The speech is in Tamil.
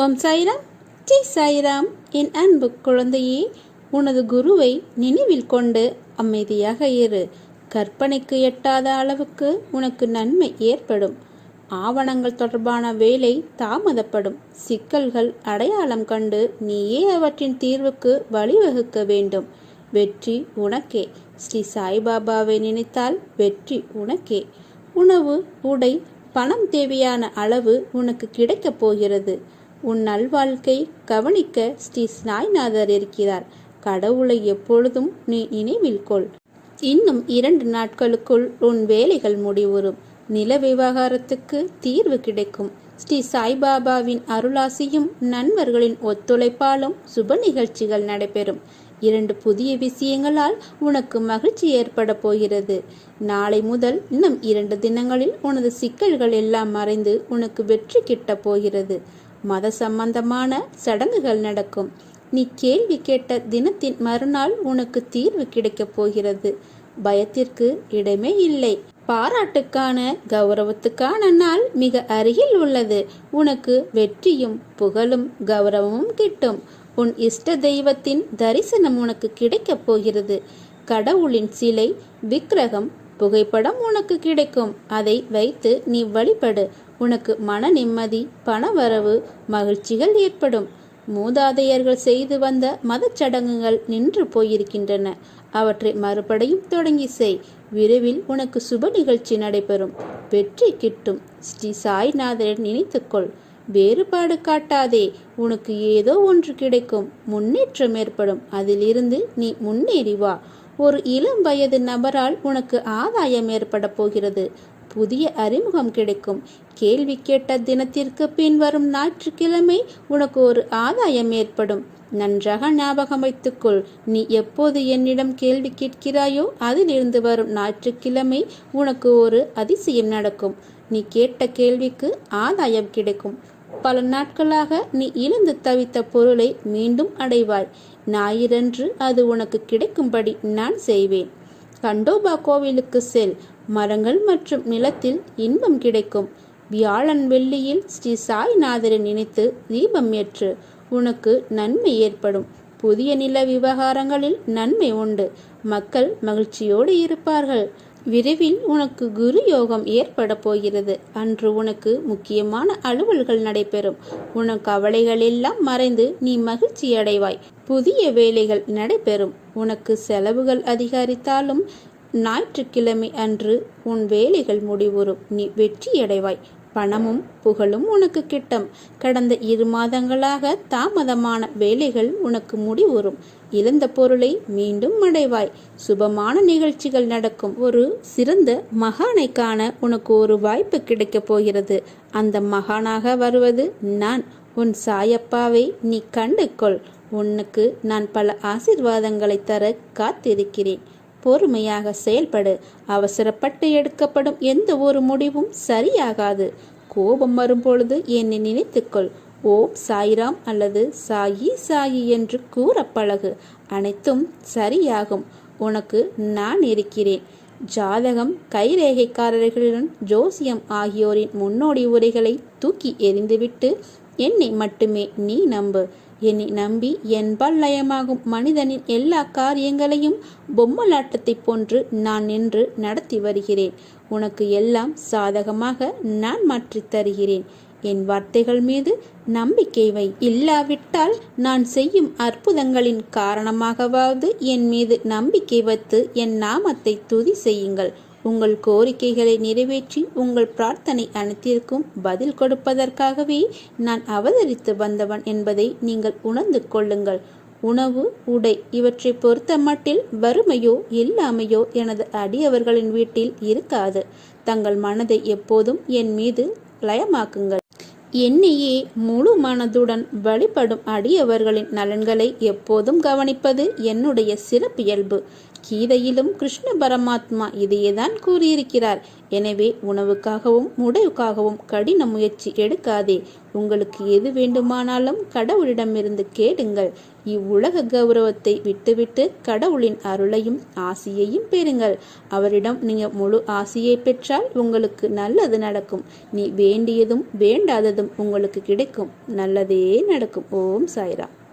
ஓம் சாய்ராம் ஜெய் சாய்ராம் என் அன்பு குழந்தையே உனது குருவை நினைவில் கொண்டு அமைதியாக இரு. கற்பனைக்கு எட்டாத அளவுக்கு உனக்கு நன்மை ஏற்படும். ஆவணங்கள் தொடர்பான வேலை தாமதப்படும். சிக்கல்கள் அடையாளம் கண்டு நீயே அவற்றின் தீர்வுக்கு வழிவகுக்க வேண்டும். வெற்றி உனக்கே. ஸ்ரீ சாய்பாபாவை நினைத்தால் வெற்றி உனக்கே. உணவு உடை பணம் தேவையான அளவு உனக்கு கிடைக்கப் போகிறது. உன் நல்வாழ்க்கை கவனிக்க ஸ்ரீ சாய்நாதர் இருக்கிறார். கடவுளை எப்பொழுதும் நீ நினைவில் கொள். இன்னும் இரண்டு நாட்களுக்குள் உன் வேலைகள் முடிவுறும். நில விவகாரத்துக்கு தீர்வு கிடைக்கும். ஸ்ரீ சாய்பாபாவின் அருளாசியும் நண்பர்களின் ஒத்துழைப்பாலும் சுப நிகழ்ச்சிகள் நடைபெறும். இரண்டு புதிய விஷயங்களால் உனக்கு மகிழ்ச்சி ஏற்பட போகிறது. நாளை முதல் இன்னும் இரண்டு தினங்களில் உனது சிக்கல்கள் எல்லாம் மறைந்து உனக்கு வெற்றி கிட்ட போகிறது. மத சம்பந்தமான சடங்குகள் நடக்கும். நீ கேள்வி கேட்ட தினத்தின் மறுநாள் உனக்கு தீர்வு கிடைக்கப் போகிறது. பயத்திற்கு இடமே இல்லை. பாராட்டுக்கான கௌரவத்துக்கான நாள் மிக அருகில் உள்ளது. உனக்கு வெற்றியும் புகழும் கௌரவமும் கிட்டும். உன் இஷ்ட தெய்வத்தின் தரிசனம் உனக்கு கிடைக்கப் போகிறது. கடவுளின் சிலை விக்கிரகம் புகைப்படம் உனக்கு கிடைக்கும். அதை வைத்து நீ வழிபடு. உனக்கு மன நிம்மதி பணவரவு மகிழ்ச்சிகள் ஏற்படும். மூதாதையர்கள் செய்து வந்த மதச்சடங்குகள் நின்று போயிருக்கின்றன. அவற்றை மறுபடியும் தொடங்கி செய். விரைவில் உனக்கு சுப நிகழ்ச்சி நடைபெறும். வெற்றி கிட்டும். ஸ்ரீ சாய்நாதரை நினைத்துக்கொள். வேறுபாடு காட்டாதே. உனக்கு ஏதோ ஒன்று கிடைக்கும். முன்னேற்றம் ஏற்படும். அதிலிருந்து நீ முன்னேறி வா. ஒரு இளம் வயது நபரால் உனக்கு ஆதாயம் ஏற்பட போகிறது. புதிய அறிமுகம் கிடைக்கும். கேள்வி கேட்ட தினத்திற்கு பின் வரும் ஞாயிற்றுக்கிழமை உனக்கு ஒரு ஆதாயம் ஏற்படும். நன்றாக ஞாபகம் வைத்துக்கொள். நீ எப்போது என்னிடம் கேள்வி கேட்கிறாயோ அதிலிருந்து வரும் ஞாயிற்றுக்கிழமை உனக்கு ஒரு அதிசயம் நடக்கும். நீ கேட்ட கேள்விக்கு ஆதாயம் கிடைக்கும். பல நாட்களாக நீ இழந்து தவித்த பொருளை மீண்டும் அடைவாய். ஞாயிறன்று அது உனக்கு கிடைக்கும்படி நான் செய்வேன். கண்டோபா கோவிலுக்கு செல். மரங்கள் மற்றும் நிலத்தில் இன்பம் கிடைக்கும். வியாழன் வெள்ளியில் ஸ்ரீ சாய்நாதரை நினைத்து தீபம் ஏற்று உனக்கு நன்மை ஏற்படும். புதிய நில விவகாரங்களில் நன்மை உண்டு. மக்கள் மகிழ்ச்சியோடு இருப்பார்கள். விரைவில் உனக்கு குரு யோகம் ஏற்பட போகிறது. அன்று உனக்கு முக்கியமான அலுவல்கள் நடைபெறும். உன கவலைகள் எல்லாம் மறைந்து நீ மகிழ்ச்சி அடைவாய். புதிய வேலைகள் நடைபெறும். உனக்கு செலவுகள் அதிகரித்தாலும் ஞாயிற்றுக்கிழமை அன்று உன் வேலைகள் முடிவுறும். நீ வெற்றியடைவாய். பணமும் புகழும் உனக்கு கிட்டும். கடந்த இரு மாதங்களாக தாமதமான வேலைகள் உனக்கு முடிவுறும். இழந்த பொருளை மீண்டும் அடைவாய். சுபமான நிகழ்ச்சிகள் நடக்கும். ஒரு சிறந்த மகானை காண உனக்கு ஒரு வாய்ப்பு கிடைக்கப் போகிறது. அந்த மகானாக வருவது நான். உன் சாயப்பாவை நீ கண்டுக்கொள் உனக்கு நான் பல ஆசிர்வாதங்களை தர காத்திருக்கிறேன். பொறுமையாக செயல்படு. அவசரப்பட்டு எடுக்கப்படும் எந்த ஒரு முடிவும் சரியாகாது. கோபம் வரும்பொழுது என்னை நினைத்துக்கொள். ஓம் சாய்ராம் அல்லது சாயி சாயி என்று கூற பழகு அனைத்தும் சரியாகும். உனக்கு நான் இருக்கிறேன். ஜாதகம் கைரேகைக்காரர்களுடன் ஜோசியம் ஆகியோரின் முன்னோடி உரைகளை தூக்கி எறிந்துவிட்டு என்னை மட்டுமே நீ நம்பு. என்னை நம்பி என்பால் லயமாகும் மனிதனின் எல்லா காரியங்களையும் பொம்மலாட்டத்தைப் போன்று நான் நின்று நடத்தி வருகிறேன். உனக்கு எல்லாம் சாதகமாக நான் மாற்றித் தருகிறேன். என் வார்த்தைகள் மீது நம்பிக்கை வை. இல்லாவிட்டால் நான் செய்யும் அற்புதங்களின் காரணமாகவாவது என் மீது நம்பிக்கை வைத்து என் நாமத்தை துதி செய்யுங்கள். உங்கள் கோரிக்கைகளை நிறைவேற்றி உங்கள் பிரார்த்தனை அனைத்திற்கும் பதில் கொடுப்பதற்காகவே நான் அவதரித்து வந்தவன் என்பதை நீங்கள் உணர்ந்து கொள்ளுங்கள். உணவு உடை இவற்றை பொறுத்த மட்டில் வறுமையோ இல்லாமையோ எனது அடியவர்களின் வீட்டில் இருக்காது. தங்கள் மனதை எப்போதும் என் மீது லயமாக்குங்கள். என்னையே முழு மனதுடன் வழிபடும் அடியவர்களின் நலன்களை எப்போதும் கவனிப்பது என்னுடைய சிறப்பியல்பு. கீதையிலும் கிருஷ்ண பரமாத்மா இதையேதான் கூறியிருக்கிறார். எனவே உணவுக்காகவும் உடைவுக்காகவும் கடின முயற்சி எடுக்காதே. உங்களுக்கு எது வேண்டுமானாலும் கடவுளிடமிருந்து கேளுங்கள். இவ்வுலக கௌரவத்தை விட்டுவிட்டு கடவுளின் அருளையும் ஆசியையும் பெறுங்கள். அவரிடம் நீங்க முழு ஆசியை பெற்றால் உங்களுக்கு நல்லது நடக்கும். நீ வேண்டியதும் வேண்டாததும் உங்களுக்கு கிடைக்கும். நல்லதே நடக்கும். ஓம் சாய்ராம்.